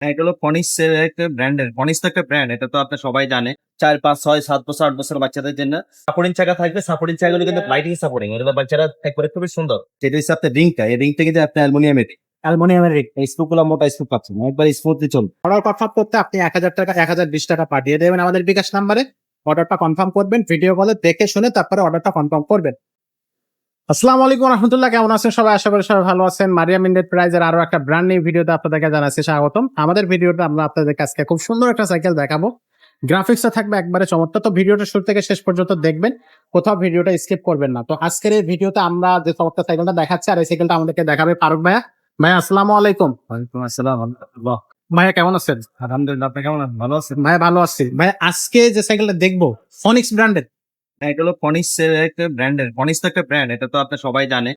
হ্যাঁ, এটা হলো ফনিক্স একটা ব্র্যান্ডের ফনিক্স তো একটা ব্র্যান্ড এটা তো আপনি সবাই জানে। চার পাঁচ ছয় সাত বছর আট বছর বাচ্চাদের জন্য সাপোর্টিং চাকা থাকবে। সাপোর্টিং চাকাগুলো কিন্তু লাইটিং সাপোর্টিং এগুলো বাচ্চারা একবারে খুবই সুন্দর। যেটা হচ্ছে আপনার রিংটা এই রিংটা কিন্তু আপনি অ্যালুমিনিয়ামের অ্যালমোনিয়ামের রিং এই স্কুপগুলো মোটা স্কুপ পাচ্ছেন একবার স্মুথলি চলবে অর্ডার কনফার্ম করতে আপনি এক হাজার টাকা এক হাজার বিশ টাকা পাঠিয়ে দেবেন আমাদের বিকাশ নাম্বারে। অর্ডারটা কনফার্ম করবেন ভিডিও কলে দেখে শুনে তারপরে অর্ডারটা কনফার্ম করবেন। আসসালামু আলাইকুম রহমতুল্লাহ কেমন আছেন সবাই? আশা করি সবাই ভালো আছেন। মারিয়াম ইন্ডেড প্রাইজের আরও একটা ব্র্যান্ড নিউ ভিডিওতে আপনাদেরকে জানাচ্ছি স্বাগতম। আমাদের ভিডিওটা আমরা আপনাদের আজকে খুব সুন্দর একটা সাইকেল দেখাবো। গ্রাফিক্সটা থাকবে একবারে চমৎকার। তো ভিডিওটা শুরু থেকে শেষ পর্যন্ত দেখবেন কোথাও ভিডিওটা স্কিপ করবেন না। তো আজকের এই ভিডিওতে আমরা যে চমৎকার সাইকেলটা দেখাচ্ছি আর এই সাইকেলটা আমাদেরকে দেখাবে ফারুক ভাইয়া। ভাইয়া আসসালামু আলাইকুম। ওয়ালাইকুম আসসালাম ভাইয়া কেমন আছেন? আলহামদুলিল্লাহ আপনি কেমন আছেন? ভালো আছেন? ভাই ভালো আছি। ভাই আজকে যে সাইকেলটা দেখব ফনিক্স ব্র্যান্ডের এটা হলো ফনিক্স এর একটা ব্র্যান্ডের ফনিক্স তো একটা ব্র্যান্ড এটা তো আপনি সবাই জানে।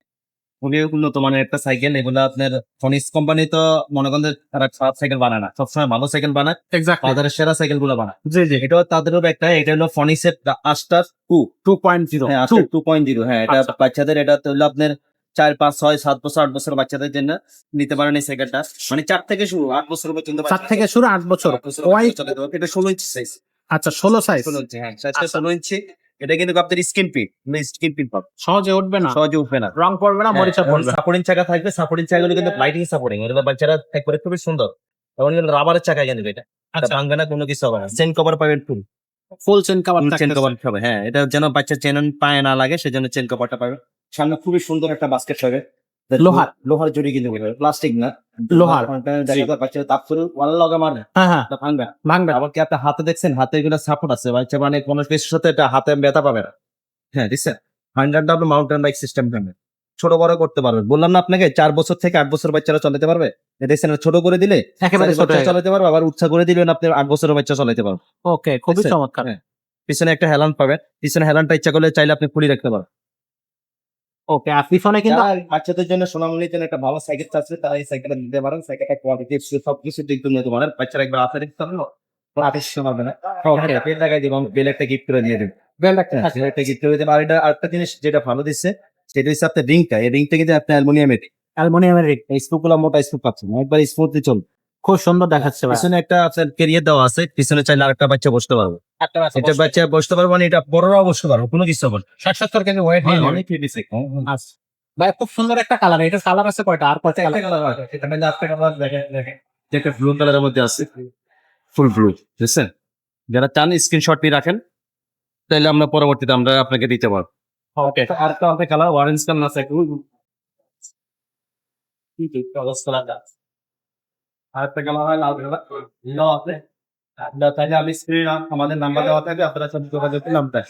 খুবই উন্নত মানের একটা সাইকেল এগুলো আপনার ফনিক্স কোম্পানি তো মনে করেন তারা খারাপ সাইকেল বানায় না সবসময় ভালো সাইকেল বানায় বাজারের সেরা সাইকেলগুলো বানায়। জি জি। এটাও তাদেরও একটা এটা হলো ফনিক্স এর আস্টার টু টু পয়েন্ট জিরো হ্যাঁ টু পয়েন্ট জিরো হ্যাঁ এটা আচ্ছা। বাচ্চাদের এটা তো হলো আপনার চার পাঁচ ছয় সাত বছর আট বছর বাচ্চাদের জন্য নিতে পারেন এই সাইকেলটা মানে চার থেকে শুরু আট বছর পর্যন্ত চার থেকে শুরু আট বছর। এটা ষোলো ইঞ্চি সাইজ আচ্ছা ষোলো সাইজ ষোলো ইঞ্চি হ্যাঁ সাইজটা আচ্ছা। ষোলো ইঞ্চি। এটা কিন্তু আপনার স্কিন পিন স্কিন পিন পাবে সহজে উঠবে না। সহজে উঠবে না। রং পড়বে না মরিচা পড়বে। সাপোর্টিং চাকা থাকবে সাপোর্টিং চাকাগুলো কিন্তু লাইটিং সাপোর্টিং এগুলো বাচ্চারা একবারে খুবই সুন্দর। এগুলো রাবারের চাকা কিন্তু এটা। আচ্ছা। ভাঙবে না কোনো কিছু হবে না। চেন কভার পাবেন full full chain cover chain cover হবে হ্যাঁ। এটা যেন বাচ্চা চেন পায়ে না লাগে সেজন্য চেন কভারটা পাবে। সামনে খুবই সুন্দর একটা বাস্কেট হবে। লোহার। লোহার জড়ি কিন্তু প্লাস্টিক না লোহার। হ্যাঁ হ্যাঁ ভাঙবে আবার কি আপনি হাতে দেখছেন হাতে এগুলো সাপোর্ট আছে মানে কোনো কিছুর সাথে এটা হাতে ব্যথা পাবে না হ্যাঁ দেখছেন হান্ড্রেড মাউন্টেন বাইক সিস্টেম ছোট বড় করতে পারবে বললাম না আপনাকে চার বছর থেকে আট বছর বাচ্চারা চালাতে পারবে দেখছেন ছোট করে দিলে একেবারে চালাতে পারবে আবার উৎসাহ করে দিলেন আপনি আট বছরের বাচ্চা চালাতে পারবে ওকে খুবই চমৎকার হ্যাঁ। পিছনে একটা হেলান পাবেন পিছনে হেলানটা ইচ্ছা করলে চাইলে আপনি খুলে রাখতে পারবেন ওকে কিন্তু বাচ্চাদের জন্য একটা ভালো সাইকেল তারা এই সাইকেলটা নিতে পারেন। সাইকেলটা কোয়ালিটি সবকিছু দিক দিয়ে নিতে পারেন। বাচ্চারা একবার আদেশ শোনাবে না. বেল লাগাই দিব বেল একটা গিফট করে দিয়ে দেবেন বেল একটা হ্যাঁ, একটা গিফট করে দেবেন আর এটা আরেকটা জিনিস যেটা ভালো দিচ্ছে সেটা হচ্ছে আপনার রিংটা এই রিংটা কিন্তু আপনি অ্যালুমিনিয়ামের অ্যালমোনিয়ামের রিং এই স্কুপগুলো মোটা স্কুপ পাচ্ছেন একবার স্মুথলি চলবে খুব সুন্দর দেখাচ্ছে পিছনে একটা আপনার কেরিয়ার দেওয়া আছে পিছনে চাইলে আরেকটা বাচ্চা বসতে পারবে। একটা এটা বাচ্চা বসতে পারবে মানে এটা বড়রাও বসতে পারবে কোনো কিছু হবে। ষাট সত্তর কেজি ওয়েট হ্যাঁ, অনেক আচ্ছা। ভাই খুব সুন্দর একটা কালার এটা কালার আছে কয়টা? আর কয়টা কালার যেটা ব্লু কালারের মধ্যে আছে। ফুল ব্লু বুঝছেন? যারা চান স্ক্রিনশট নিয়ে রাখেন তাহলে আমরা পরবর্তীতে আমরা আপনাকে দিতে পারব। ওকে আর আমাদের কালার অরেঞ্জ কালার আছে। হয় লাল আছে আপনারা আমি স্ক্রিন আমাদের নাম্বার দেওয়া থাকবে আপনারা সব যোগাযোগ করলে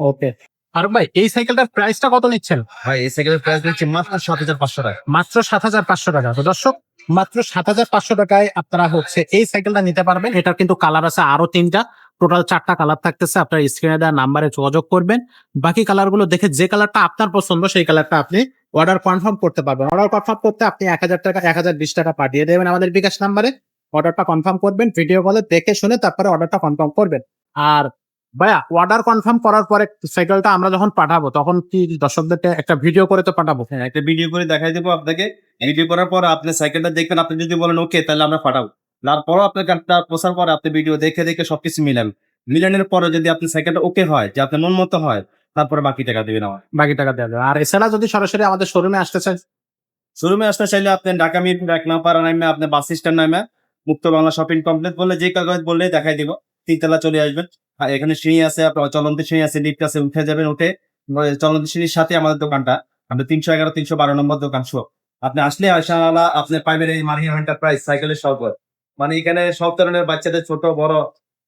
ওকে। আর ভাই এই সাইকেলটার প্রাইসটা কত নিচ্ছেন? ভাই এই সাইকেলের প্রাইস দিচ্ছি মাত্র সাত হাজার পাঁচশো টাকা। মাত্র সাত হাজার পাঁচশো টাকা। তো দর্শক মাত্র সাত হাজার পাঁচশো টাকায় আপনারা হচ্ছে এই সাইকেলটা নিতে পারবেন। এটার কিন্তু কালার আছে আরও তিনটা। টোটাল চারটা কালার থাকতেছে। আপনার স্ক্রিনে দেওয়া নাম্বারে যোগাযোগ করবেন। বাকি কালারগুলো দেখে যে কালারটা আপনার পছন্দ সেই কালারটা আপনি অর্ডার কনফার্ম করতে পারবেন। অর্ডার কনফার্ম করতে আপনি এক হাজার টাকা, এক হাজার বিশ টাকা পাঠিয়ে দেবেন আমাদের বিকাশ নাম্বারে। অর্ডারটা কনফার্ম করবেন ভিডিও কলে দেখে শুনে তারপরে অর্ডারটা কনফার্ম করবেন। আর ভাইয়া অর্ডার কনফার্ম করার পরে সাইকেলটা আমরা যখন পাঠাবো, তখন কি দর্শকদেরকে একটা ভিডিও করে তো পাঠাবো? হ্যাঁ একটা ভিডিও করে দেখাই দেবো আপনাকে। ভিডিও করার পর আপনি সাইকেলটা দেখবেন, আপনি যদি বলেন ওকে তাহলে আমরা পাঠাবো। তারপরও আপনার গানটা প্রচার পরে আপনি ভিডিও দেখে দেখে সবকিছু মিলান। মিলানোর পরে যদি আপনার সাইকেলটা ওকে হয়, যে আপনার মন মতো হয় তারপরে বাকি টাকা দেবেন আমার বাকি টাকা দেওয়া যাবে। আর এছাড়া যদি সরাসরি আমাদের শোরুমে আসতে চান? শোরুমে আসতে চাইলে আপনি ঢাকা মিরপুর এক নাম্বার নামে আপনি বাস স্ট্যান্ড নামে মুক্ত বাংলা শপিং কমপ্লেক্স বললে যে কাগজ বললে দেখাই দিব। তিনতলা চলে আসবেন। আর এখানে সিঁড়ি আছে আপনার চলন্ত সিঁড়ি আছে লিফট আছে উঠে যাবেন উঠে চলন্ত সিঁড়ির সাথে আমাদের দোকানটা। আমাদের তিনশো এগারো তিনশো বারো নম্বর দোকান শো। আপনি আসলে আশাআল্লাহ আপনি পাইবেন এই মারিয়া এন্টারপ্রাইজ সাইকেলের সব মানে এখানে সব ধরনের বাচ্চাদের ছোট বড়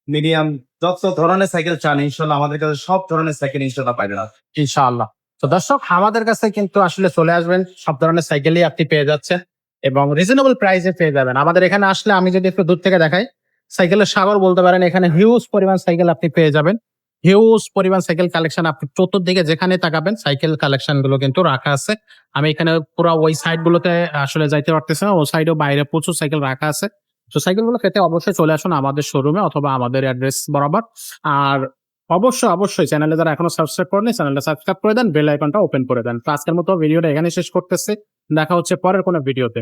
মিডিয়াম, যত ধরনের সাইকেল চান, ইনশাল্লাহ আমাদের কাছে সব ধরনের সাইকেল ইনশাল্লাহ পাইবেন ইনশাআল্লাহ। তো দর্শক, আমাদের কাছে কিন্তু আসলে চলে আসবেন, সব ধরনের সাইকেলই আপনি পেয়ে যাচ্ছেন এবং রিজনেবল প্রাইসে পেয়ে যাবেন। আমাদের এখানে আসলে আমি যদি একটু দূর থেকে দেখাই, সাইকেলের সাগর বলতে পারেন, এখানে হিউজ পরিমাণ সাইকেল আপনি পেয়ে যাবেন। হিউজ পরিমাণ সাইকেল কালেকশন আপনি চতুর্দিকে যেখানে তাকাবেন, সাইকেল কালেকশনগুলো কিন্তু রাখা আছে। আমি এখানে পুরো ওই সাইড গুলোতে আসলে যাইতে পারতেছি না, ওই সাইডেও বাইরে প্রচুর সাইকেল রাখা আছে। তো সাইকেলগুলো খেতে অবশ্যই চলে আসুন আমাদের শোরুমে অথবা আমাদের অ্যাড্রেস বরাবর। আর অবশ্যই অবশ্যই চ্যানেলে যারা এখনও সাবস্ক্রাইব করেনি চ্যানেলটা সাবস্ক্রাইব করে দেন বেল আইকনটা ওপেন করে দেন। তো আজকের মতো ভিডিওটা এখানে শেষ করতেছে। দেখা হচ্ছে পরের কোনো ভিডিওতে